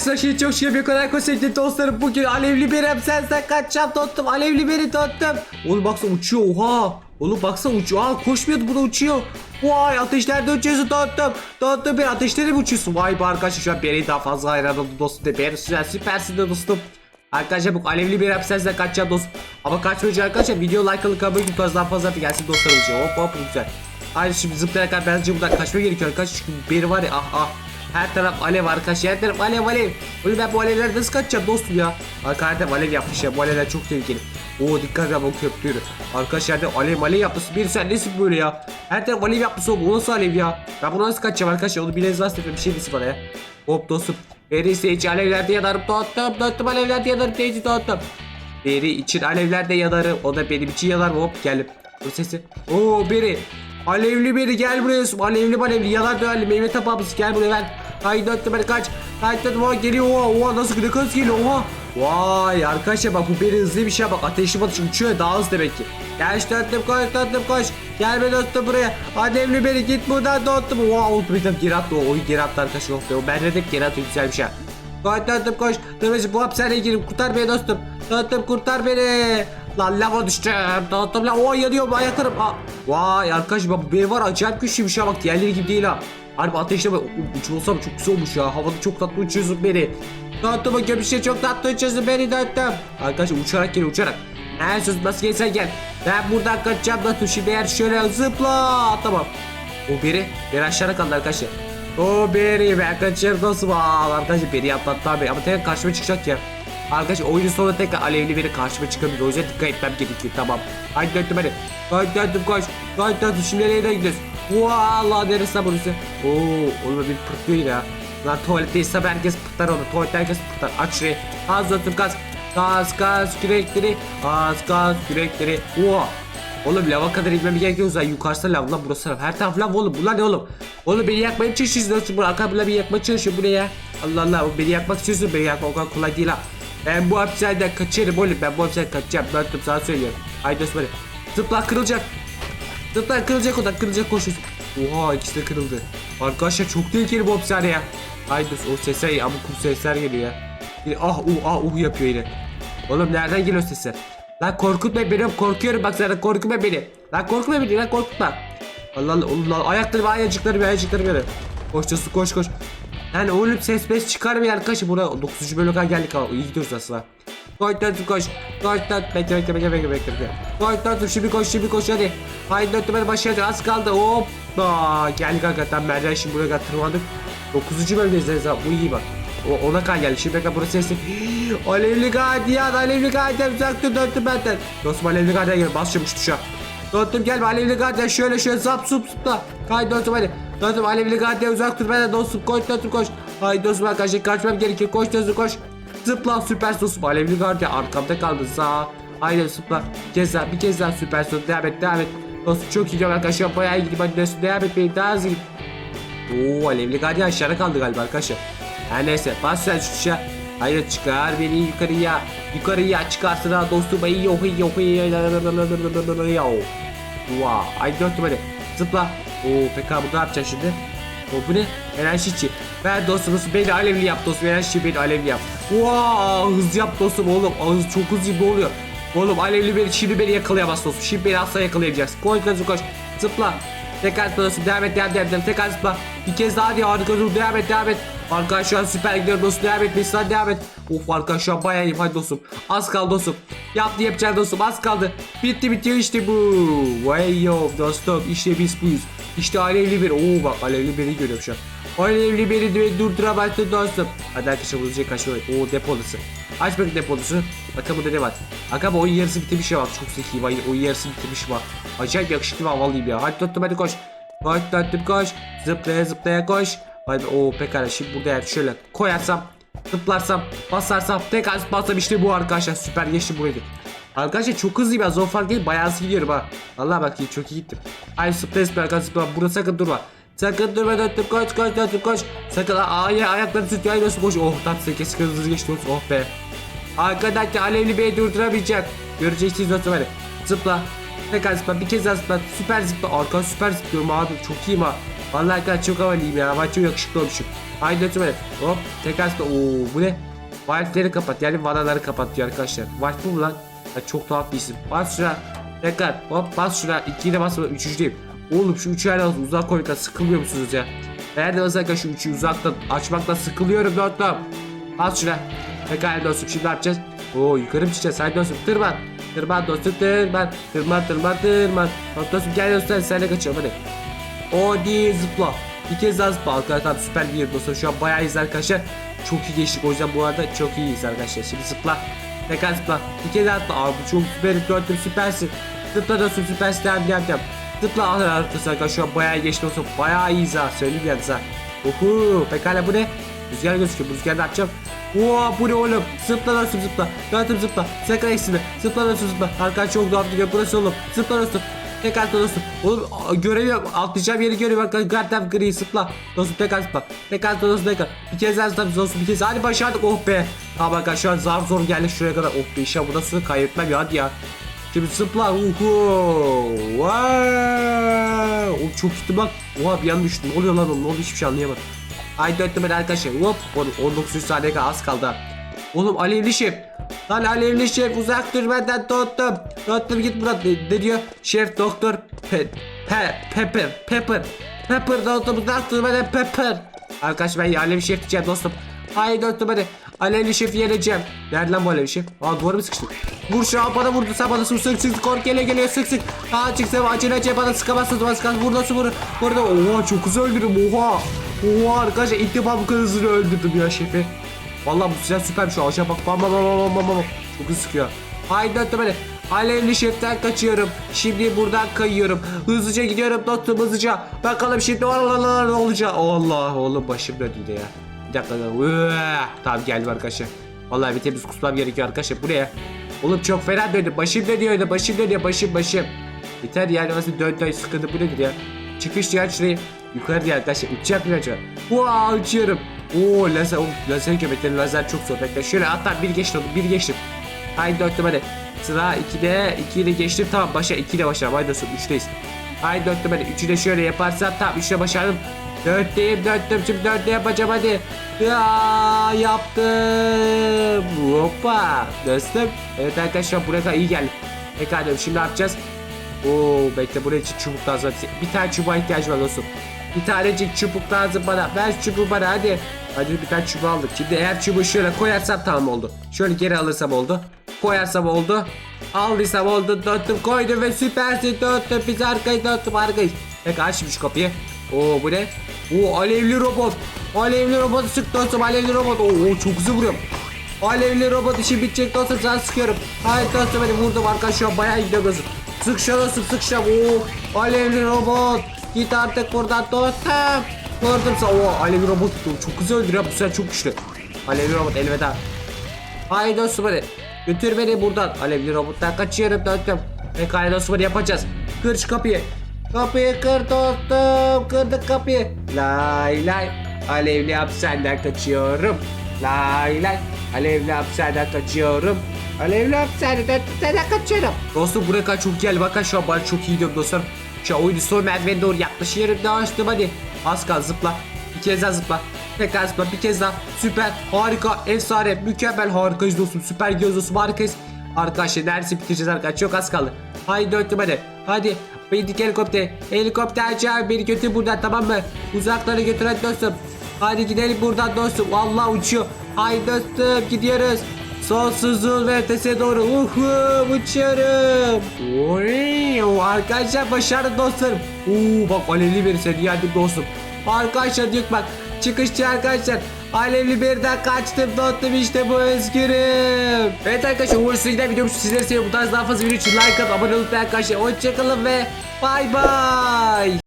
Şey çok şey bir kadar sevgili dostlarım bugün alevli berim sen sen kaçacağım dostum alevli beri tuttum. Oğlum baksana uçuyor oha. Oğlum baksana uçuyor. Aa koşmuyordu bu da uçuyor. Vay ateşlerde uçuyorsun tuttum. Tuttum bir ateşlere mi uçuyorsun? Vay be arkadaşlar şu an beni daha fazla hayran oldu dostum. De beni süper süpersin de dostum. Arkadaşlar bu alevli bir sen kaçacağım dostum. Ama kaçmayacağım arkadaşlar video like alıp abone olun fazla fazla gelsin dostlarım için. Hop hop güzel. Haydi şimdi zıplayarak bence buradan kaçma gerekiyor arkadaşlar çünkü beri var ya ah ah. Her taraf alev arkadaşlar her taraf alev alev. Oğlum ben bu alevlerden nasıl kaçacağım dostum ya. Arkadaşlar alev yapmış ya bu alevler çok tehlikeli. Oo dikkat et bu köprüyü. Arkadaşlar da alev alev yapmışsın. Bir sen nesin böyle ya? Her taraf alev yapmışsın oğlum. O nasıl alev ya? Ben bunu nasıl kaçacağım arkadaşlar? Onu bileniz varsa bir şey desin bana ya. Hop dostum. Beri ise hiç alevlerde yanarım. Tuttum tuttum alevlerde yanarım. Teyze tuttum. Beri için alevlerde yanarım. O da benim için yanar. Hop geldim. Dur sesi. Oo beri. Alevli beri gel buraya. Alevli alevli yalan dönerli meyve tabağımız gel buraya ben. Haydi dörtte beri kaç. Haydi dörtte beri geliyor. Oha, oha nasıl ne kadar geliyor oha. Vay arkadaşlar bak bu beri hızlı bir şey bak ateşli batış uçuyor daha hızlı demek ki. Gel işte dörtte koş dörtte koş. Gel be dörtte buraya. Alevli beri git buradan dörtte. Oha o bir tane geri attı o. Oyun geri attı arkadaşlar. Oh be, o ben dedim geri atıyor güzel bir şey. Koş dörtte koş. Dörtte bu hapishaneye girip kurtar beni dostum. Dörtte kurtar beni. Lan lava düştüm. Dağıttım lan. Oo yanıyorum ayaklarım. Aa. Vay arkadaş bak biri var acayip güçlü bir şey bak diğerleri gibi değil ha. Harbi ateşle bak uçmasam çok güzel olmuş ya. Havada çok tatlı uçuyorsun beni. Dağıttım bakıyorum bir şey çok tatlı uçuyorsun beni dağıttım. Arkadaşlar uçarak gel uçarak. Ne sus nasıl gelsen gel. Ben buradan kaçacağım da şimdi eğer şöyle zıpla. Tamam. O biri. Biri aşağıda kaldı arkadaşlar. O biri ben kaçıyorum nasıl var arkadaşlar biri atlattı abi ama tekrar karşıma çıkacak ya. Arkadaşlar oyunun sonunda tekrar alevli biri karşıma çıkabilir. O yüzden dikkat etmem gerekiyor. Tamam. Haydi döndüm hadi. Haydi döndüm koş. Haydi döndüm. Şimdi nereye gidiyoruz? Valla neresi lan burası? Oo, oğlum bir pırtlıyor ya. Lan tuvaletteyse herkes pırtlar onu. Tuvalette herkes pırtlar. Aç şurayı. Az döndüm gaz. Gaz gaz kürekleri. Gaz gaz kürekleri. Oha. Oğlum lava kadar inmem gerekiyor zaten yukarısı lav lan burası lav. Her taraf lav oğlum bunlar ne oğlum? Oğlum beni yakmaya çalışıyorsun. Bu arkamda beni yakmaya çalışıyor bu ne ya? Allah Allah beni yakmak istiyorsun beni yakmak o kadar kolay değil ha. Ben bu hapishaneden kaçarım oğlum ben bu hapishaneden kaçacağım. Ben sana söylüyorum. Haydi hadi. Zıpla kırılacak. Zıpla kırılacak o da kırılacak koşuyorsun. Oha ikisi de kırıldı. Arkadaşlar çok tehlikeli bu hapishane ya. Haydi o sesler ya ama kum sesler geliyor ya. Ah uh ah uh yapıyor yine. Oğlum nereden geliyor sesler? Lan korkutma beni korkuyorum bak sana korkutma beni. Lan korkutma beni lan korkutma. Allah Allah oğlum lan ayaklarım ayacıklarım ayacıklarım böyle. Koş dostum koş koş. Yani oğlum ses ses çıkarmıyor arkadaşlar. Burada 9. bölüme geldik ama iyi gidiyoruz aslında. Koş dörtüm koş. Koş dört. Bekle bekle bekle bekle bekle. bekle. Koş dörtüm şimdi koş şimdi koş hadi. Haydi dörtüm hadi başlayacağız. Az kaldı. Hop. Aa, geldik hakikaten merdiven şimdi buraya kadar tırmandık. 9. bölümdeyiz ha. Bu iyi bak. O, ona kadar geldi. Şimdi bekle burası sesli. Alevli gardiyan. Alevli gardiyan. Uzak dur dörtüm benden. Dostum alevli gardiyan gel. Bas çabuk tuşa. Dörtüm gel alevli gardiyan. Şöyle şöyle zap sup zıpla. Haydi dörtüm hadi. Dostum alevli gardiyan uzak dur benden dostum. Koş dostum koş. Haydi dostum arkadaşlar kaçmam gerekiyor. Koş dostum koş. Zıpla süper dostum. Alevli gardiyan arkamda kaldı sağ. Haydi zıpla. Kez daha bir kez daha süper dostum. Devam et devam et. Dostum çok iyi gidiyorum arkadaşlar. Bayağı iyi gidiyorum. Dostum devam et benim daha hızlı git. Oo alevli gardiyan aşağıda kaldı galiba arkadaşlar. Her neyse bas sen şu tuşa. Haydi çıkar beni yukarıya. Yukarıya çıkarsın ha dostum. Ay yok yok yok. Wow. Haydi dostum hadi. Zıpla. Oo peki bu ne yapacağız şimdi? O bu ne? Enerjiçi. Ben dostum beni alevli yap dostum. Enerjiçi beni alevli yap. Wow, hız yap dostum oğlum. Hız çok hızlı gibi oluyor. Oğlum alevli beni şimdi beni yakalayamaz dostum. Şimdi beni asla yakalayamayacaksın. Koş koş koş. Zıpla. Tekrar zıpla dostum. Devam et devam et devam et. Tekrar zıpla. Bir kez daha diye harika dur. Devam et devam et. Arkadaş şu an süper gidiyor dostum. Devam et. Mesela devam et. Of arkadaş şu an bayağı iyi. Hadi dostum. Az kaldı dostum. Yaptı yapacağım dostum. Az kaldı. Bitti bitiyor işte bu. Vay yo dostum. İşte biz buyuz. İşte alevli bir. Oo bak alevli biri görüyorum şu an. Alevli biri de durduramazsın dostum. Hadi arkadaşlar bulacak kaçıyor. Oo depolusu. Aç bakayım depolusunu. Bakalım burada ne var. Aga bu oyun yarısı bitirmiş ya bak. Çok zeki var. Oyun yarısı bitirmiş bak. Acayip yakışıklı ve havalıyım ya. Hadi tuttum hadi koş. Koş tuttum koş. Zıplaya zıplaya koş. Hadi o pekala şimdi burada yani şöyle koyarsam zıplarsam basarsam tekrar bassam işte bu arkadaşlar süper geçti burayı. Arkadaşlar çok hızlıyım ben zor fark değil bayağı hızlı gidiyorum ha. Allah bak iyi çok iyi gittim. Ay zıplaya zıplaya arkadaşlar zıplaya burada sakın durma. Sakın durma döndüm koş koş döndüm koş. Sakın ay ayaklarını tut ay nasıl koş. Oh tatlı kesin hızlı geçti olsun oh be. Arkadaşlar alevli beni durduramayacak. Göreceksiniz dostum hadi. Zıpla. Tekrar zıpla bir kez daha zıpla. Süper zıpla. Arka süper zıplıyorum abi çok iyiyim ha. Vallahi arkadaşlar çok havalıyım ya. Ben çok yakışıklı olmuşum. Haydi ötüme. Hop. Tekrar Oo bu ne? Valfleri kapat. Yani vanaları kapat diyor arkadaşlar. Valf bu mu lan? Çok tuhaf bir isim. Bas şuna. Tekrar. Hop bas şuna. İkiyi de basma. Üçüncüyüm. Oğlum şu üçü hala uzak koymekten sıkılmıyor musunuz ya? Nerede özellikle şu üçü uzaktan açmaktan sıkılıyorum dostum. Bas şuna. Pekala dostum şimdi ne yapacağız? Oo yukarı mı çıkacağız? Haydi dostum tırman. Tırman dostum tırman. Tırman tırman tırman. Bak dostum gel dostum sen de kaçıyorum hadi. O değil zıpla. Bir kez daha zıpla arkadaşlar süper bir dostum şu an bayağı iyiyiz arkadaşlar. Çok iyi geçtik o yüzden bu arada çok iyiyiz arkadaşlar. Şimdi zıpla. Tekrar zıpla. Bir kez daha zıpla. Abi çok süper dörtüm süpersin. Zıpla dostum süpersin devam devam devam. Zıpla al arkadaşlar şu an bayağı iyi geçti dostum. Bayağı iyiyiz ha söyleyeyim yalnız ha. Uhu pekala bu ne? Rüzgar gözüküyor bu rüzgarda atacağım. Oo bu ne oğlum? Zıpla dostum zıpla. Dörtüm zıpla. Sakın eksini. Zıpla dostum zıpla. Arkadaş çok doğal gidiyor. Burası oğlum. Zıpla dostum. Tekrar dostum. Oğlum göremiyorum. Atlayacağım yeri görüyorum. Bak gardem gri zıpla. Dostum tekrar zıpla. Tekrar dostum tekrar. Bir kez daha zıpla dostum bir kez. Hadi başardık. Oh be. Tamam arkadaşlar zar zor geldik şuraya kadar. Be inşallah bu nasıl kaybetmem ya hadi ya. Şimdi zıpla. Uhu. Wow. Oğlum çok gitti bak. Oha bir an düştüm. Ne oluyor lan oğlum? Ne oldu hiçbir şey anlayamadım. Ay dörtlü ben arkadaşlar. Hop. Oğlum 19 saniye kadar az kaldı. Oğlum alevli şef. Lan alevli şef uzak dur benden tuttum. Tuttum git buradan. Ne, ne diyor? Şef doktor pe, pe, pepper pepper. Pepper dostum uzak dur benden pepper. Arkadaş ben alevli şef diyeceğim dostum. Haydi dostum hadi. Alevli şefi yeneceğim. Nerede lan bu alevli şef? Aa duvara mı sıkıştı? Vur şu an bana vurdu sen bana sık sık kork gele geliyor sık sık. Aa çıksam acele acele bana sıkamazsınız bana sıkamazsınız. Vur nasıl vurur? Burada oha çok hızlı öldürürüm oha. Oha arkadaşlar ilk defa bu kadar hızlı öldürdüm ya şefi. Vallahi bu silah süpermiş. Aşağı bak. Bam bam bam bam bam bam. Çok hızlı sıkıyor. Haydi dostum hadi. Alevli şeften kaçıyorum. Şimdi buradan kayıyorum. Hızlıca gidiyorum dostum hızlıca. Bakalım şimdi ne olacak. Allah oğlum başım döndü ya. Bir dakika. Üah. Tamam geldim arkadaşlar. Vallahi bir temiz kusmam gerekiyor arkadaşlar. Buraya. Oğlum çok fena döndü. Başım dönüyordu. Başım dönüyor. Başım başım. Yeter yani nasıl dön dön sıkıntı bu nedir ya? Çıkış ya şurayı. Yukarı diye arkadaşlar. Uçacak bir acaba. Wow uçuyorum. Oo lazer, o lazer köpekleri lazer çok zor. Bekle şöyle hatta bir geçtim bir geçtim. Haydi dörttüm hadi. Sıra 2'de 2'yi de geçtim tamam başa 2 ile başlayalım. Haydi dostum 3'teyiz. Haydi dörttüm hadi 3'ü de şöyle yaparsam tamam 3'e başardım. Dörtteyim dörttüm şimdi dörtte yapacağım hadi. Ya yaptım. Hoppa. Dostum. Evet arkadaşlar buraya kadar iyi geldi. Pekala şimdi ne yapacağız? Oo bekle buraya için çubuk lazım. Bir tane çubuğa ihtiyacım var dostum. Bir tanecik çubuk lazım bana. Ver çubuğu bana hadi. Hadi bir tane çubuğu aldık. Şimdi eğer çubuğu şöyle koyarsam tamam oldu. Şöyle geri alırsam oldu. Koyarsam oldu. Aldıysam oldu. Döndüm koydum ve süpersin döndüm. Biz arkayı döndüm arkayı. Peki aç şimdi şu kapıyı. Oo bu ne? Oo alevli robot. Alevli robot sık dostum alevli robot. Oo çok hızlı vuruyorum. Alevli robot işi bitecek dostum sen sıkıyorum. Hayır dostum hadi vurdum arkadaş şu an bayağı gidiyor dostum. Sık şuna sık sık şuna. Oo alevli robot. Git artık buradan dostum. Vurdum sana. Oo alevli robot çok hızlı öldürüyor bu sefer çok güçlü. Alevli robot elveda. Haydi dostum hadi. Götür beni buradan. Alevli robottan kaçıyorum dostum. Pekala dostum hadi yapacağız. Kır kapıyı. Kapıyı kır dostum. Kırdık kapıyı. Lay lay. Alevli hapishaneden kaçıyorum. Lay lay. Alevli hapishaneden kaçıyorum. Alevli hapishaneden hapishaneden kaçıyorum. Dostum buraya kadar çok geldi. Bakın şu an bana çok iyi diyorum dostlarım. Şu oyunu son merdivene doğru yaklaşıyorum. Dostum hadi. Az kaldı zıpla. Bir kez daha zıpla. Tekrar zıpla. Bir kez daha. Süper. Harika. Efsane. Mükemmel. Harikayız dostum. Süper gidiyoruz dostum. Harikayız. Arkadaşlar neredeyse bitireceğiz arkadaşlar. Çok az kaldı. Haydi döndüm hadi. Hadi. Bindik helikopter. Helikopter çağır beni götür buradan tamam mı? Uzaklara götür hadi dostum. Hadi gidelim buradan dostum. Vallahi uçuyor. Haydi dostum gidiyoruz. Sonsuzluğun ve ötesine doğru. Uhu uçuyorum. Oy, arkadaşlar başardık dostlarım. Oo, bak alevli bir seni yendim dostum. Arkadaşlar diyor bak. Çıkışçı arkadaşlar. Alevli birden kaçtım dostum işte bu özgürüm. Evet arkadaşlar uğursuz giden videomu sizleri seviyorum. Bu tarz daha fazla video için like atıp abone olun arkadaşlar. Hoşçakalın ve bay bay.